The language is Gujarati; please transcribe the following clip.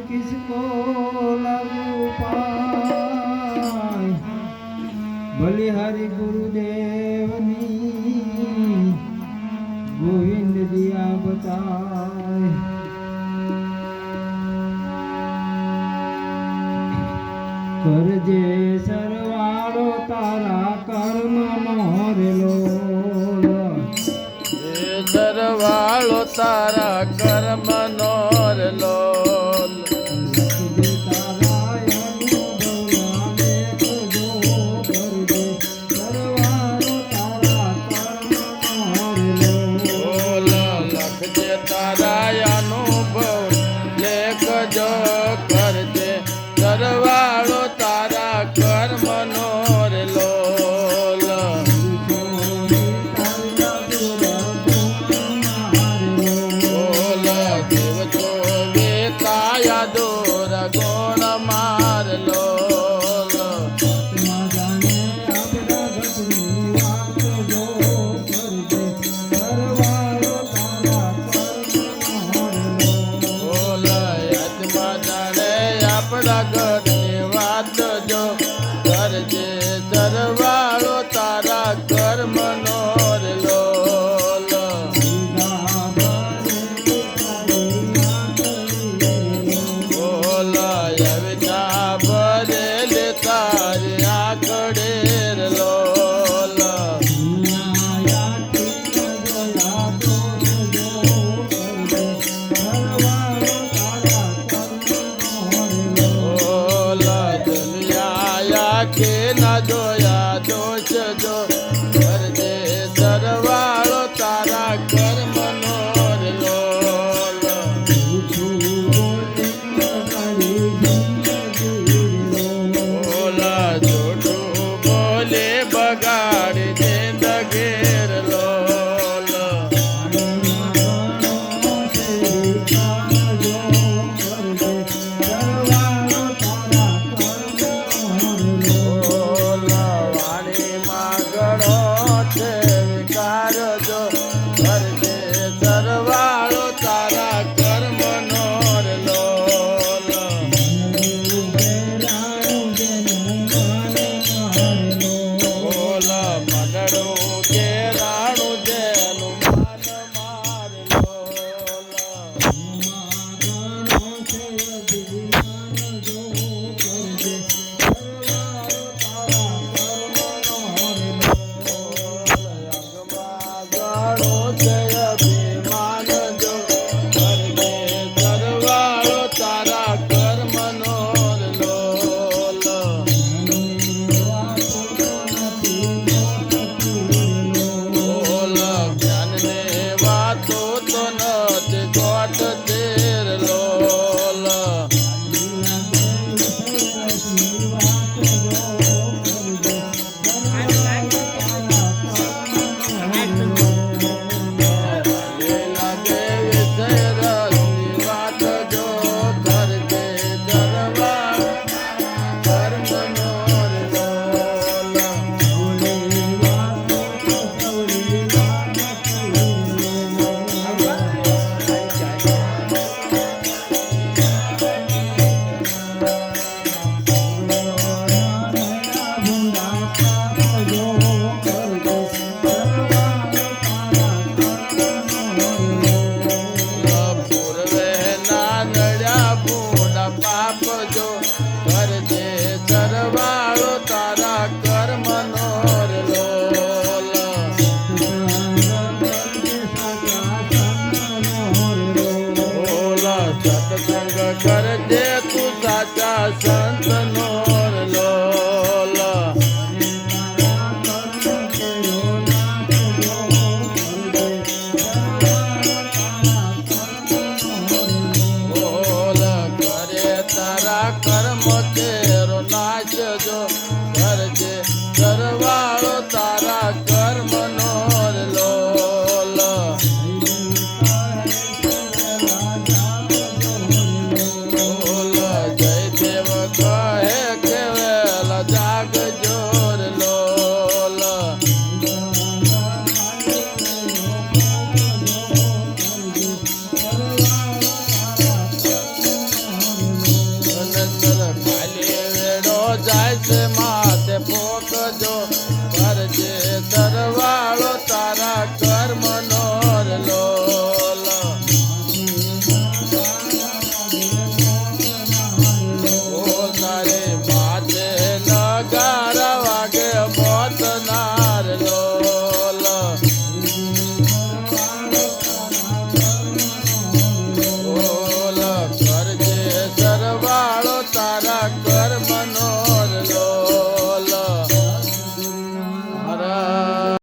किसको लागू पाए भले हरि गुरुदेवनी गोविंद दिया बताए કરજે સરવાળો તારા કર્મ મોરેલો સરવાળો તારા કર્મ ને આપણા ઘરે ke na do ya do che do ಕಾಣೋ ಜಯ મૂળ પાપ જો કરજે કરવાળો તારા કર્મનો સત્સંગ કરજે તું સાચા સંત Elijah, ભરજે દરવાળો